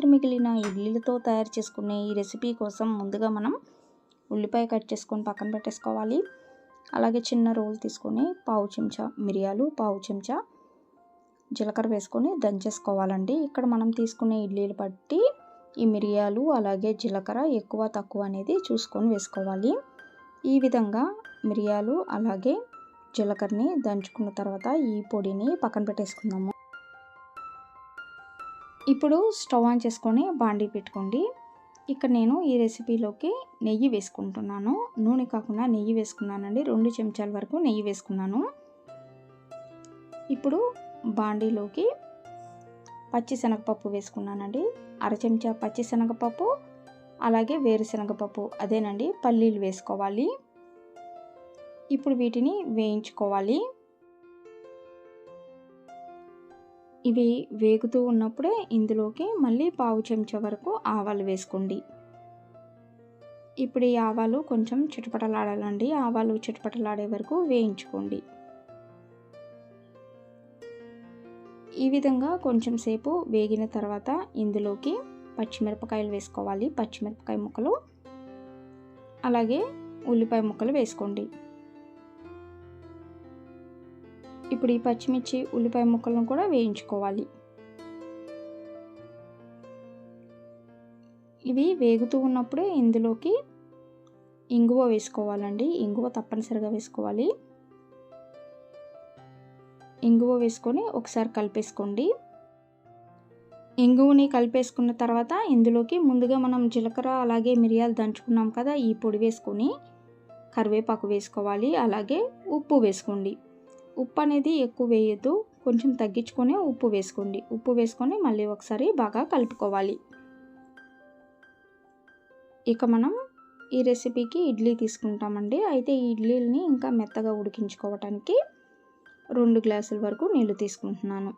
రాత్రి మిగిలిన ఇడ్లీలతో తయారు చేసుకునే ఈ రెసిపీ కోసం ముందుగా మనం ఉల్లిపాయ కట్ చేసుకొని పక్కన పెట్టేసుకోవాలి. అలాగే చిన్న రోల్ తీసుకొని పావు చెంచా మిరియాలు పావు చెంచా జీలకర్ర వేసుకొని దంచేసుకోవాలండి. ఇక్కడ మనం తీసుకునే ఇడ్లీలు బట్టి ఈ మిరియాలు అలాగే జీలకర్ర ఎక్కువ తక్కువ అనేది చూసుకొని వేసుకోవాలి. ఈ విధంగా మిరియాలు అలాగే జీలకర్రని దంచుకున్న తర్వాత ఈ పొడిని పక్కన పెట్టేసుకుందాము. ఇప్పుడు స్టవ్ ఆన్ చేసుకొని బాండీ పెట్టుకోండి. ఇక్కడ నేను ఈ రెసిపీలోకి నెయ్యి వేసుకుంటున్నాను. నూనె కాకుండా నెయ్యి వేసుకున్నానండి. రెండు చెంచాల వరకు నెయ్యి వేసుకున్నాను. ఇప్పుడు బాండీలోకి పచ్చిశనగపప్పు వేసుకున్నానండి. అర చెంచా పచ్చిశనగపప్పు అలాగే వేరుశనగపప్పు అదేనండి పల్లీలు వేసుకోవాలి. ఇప్పుడు వీటిని వేయించుకోవాలి. ఇవి వేగుతూ ఉన్నప్పుడే ఇందులోకి మళ్ళీ పావు చెంచా వరకు ఆవాలు వేసుకోండి. ఇప్పుడు ఈ ఆవాలు కొంచెం చిటపటలాడాలండి. ఆవాలు చిటపటలాడే వరకు వేయించుకోండి. ఈ విధంగా కొంచెం సేపు వేగిన తర్వాత ఇందులోకి పచ్చిమిరపకాయలు వేసుకోవాలి. పచ్చిమిరపకాయ ముక్కలు అలాగే ఉల్లిపాయ ముక్కలు వేసుకోండి. ఇప్పుడు ఈ పచ్చిమిర్చి ఉల్లిపాయ ముక్కలను కూడా వేయించుకోవాలి. ఇవి వేగుతూ ఉన్నప్పుడే ఇందులోకి ఇంగువ వేసుకోవాలండి. ఇంగువ తప్పనిసరిగా వేసుకోవాలి. ఇంగువ వేసుకొని ఒకసారి కలిపేసుకోండి. ఇంగువని కలిపేసుకున్న తర్వాత ఇందులోకి ముందుగా మనం జీలకర్ర అలాగే మిరియాలు దంచుకున్నాం కదా ఈ పొడి వేసుకొని కరివేపాకు వేసుకోవాలి అలాగే ఉప్పు వేసుకోండి. ఉప్పు అనేది ఎక్కువ వేయద్దు. కొంచెం తగ్గించుకొని ఉప్పు వేసుకోండి. ఉప్పు వేసుకొని మళ్ళీ ఒకసారి బాగా కలుపుకోవాలి. ఇక మనం ఈ రెసిపీకి ఇడ్లీ తీసుకుంటామండి. అయితే ఈ ఇడ్లీని ఇంకా మెత్తగా ఉడికించుకోవటానికి రెండు గ్లాసుల వరకు నీళ్ళు తీసుకుంటున్నాను.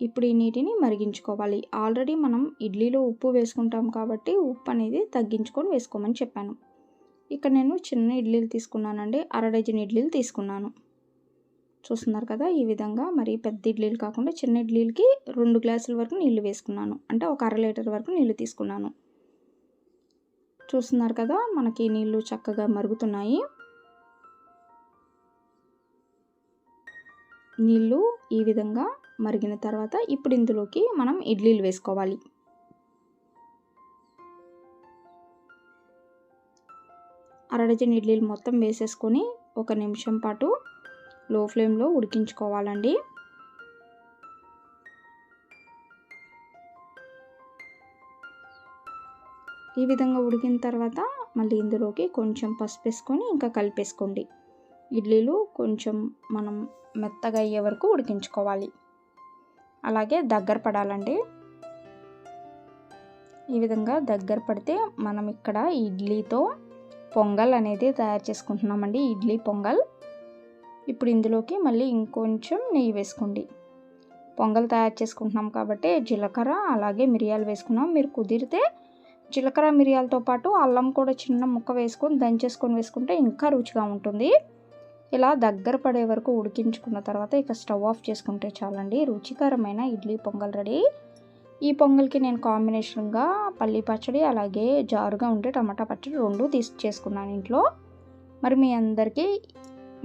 ఇప్పుడు ఈ నీటిని మరిగించుకోవాలి. ఆల్రెడీ మనం ఇడ్లీలో ఉప్పు వేసుకుంటాం కాబట్టి ఉప్పు అనేది తగ్గించుకొని వేసుకోమని చెప్పాను. ఇక్కడ నేను చిన్న ఇడ్లీలు తీసుకున్నానండి. అర డజన్ ఇడ్లీలు తీసుకున్నాను. చూస్తున్నారు కదా ఈ విధంగా మరి పెద్ద ఇడ్లీలు కాకుండా చిన్న ఇడ్లీలకి రెండు గ్లాసుల వరకు నీళ్ళు వేసుకున్నాను. అంటే ఒక అర లీటర్ వరకు నీళ్ళు తీసుకున్నాను. చూస్తున్నారు కదా మనకి నీళ్ళు చక్కగా మరుగుతున్నాయి. నీళ్ళు ఈ విధంగా మరిగిన తర్వాత ఇప్పుడు ఇందులోకి మనం ఇడ్లీలు వేసుకోవాలి. అరడజన్ ఇడ్లీలు మొత్తం వేసేసుకొని ఒక నిమిషం పాటు లో ఫ్లేమ్లో ఉడికించుకోవాలండి. ఈ విధంగా ఉడికిన తర్వాత మళ్ళీ ఇందులోకి కొంచెం పసుపు వేసుకొని ఇంకా కలిపేసుకోండి. ఇడ్లీలు కొంచెం మనం మెత్తగా అయ్యే వరకు ఉడికించుకోవాలి. అలాగే దగ్గర పడాలండి. ఈ విధంగా దగ్గర పడితే మనం ఇక్కడ ఇడ్లీతో పొంగల్ అనేది తయారు చేసుకుంటున్నామండి ఇడ్లీ పొంగల్. ఇప్పుడు ఇందులోకి మళ్ళీ ఇంకొంచెం నెయ్యి వేసుకోండి. పొంగల్ తయారు చేసుకుంటున్నాం కాబట్టి జీలకర్ర అలాగే మిరియాలు వేసుకున్నాం. మీరు కుదిరితే జీలకర్ర మిరియాలతో పాటు అల్లం కూడా చిన్న ముక్క వేసుకొని దంచేసుకొని వేసుకుంటే ఇంకా రుచిగా ఉంటుంది. ఇలా దగ్గర పడే వరకు ఉడికించుకున్న తర్వాత ఇక స్టవ్ ఆఫ్ చేసుకుంటే చాలండి. రుచికరమైన ఇడ్లీ పొంగల్ రెడీ. ఈ పొంగల్కి నేను కాంబినేషన్గా పల్లి పచ్చడి అలాగే జారుగా ఉంటే టమాటా పచ్చడి రెండు తీసి చేసుకున్నాను ఇంట్లో. మరి మీ అందరికీ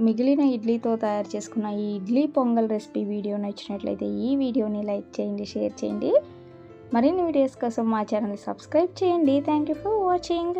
మిగిలిన ఇడ్లీతో తయారు చేసుకున్న ఈ ఇడ్లీ పొంగల్ రెసిపీ వీడియో నచ్చినట్లయితే ఈ వీడియోని లైక్ చేయండి షేర్ చేయండి. మరిన్ని వీడియోస్ కోసం మా ఛానల్ని సబ్స్క్రైబ్ చేయండి. Thank you for watching.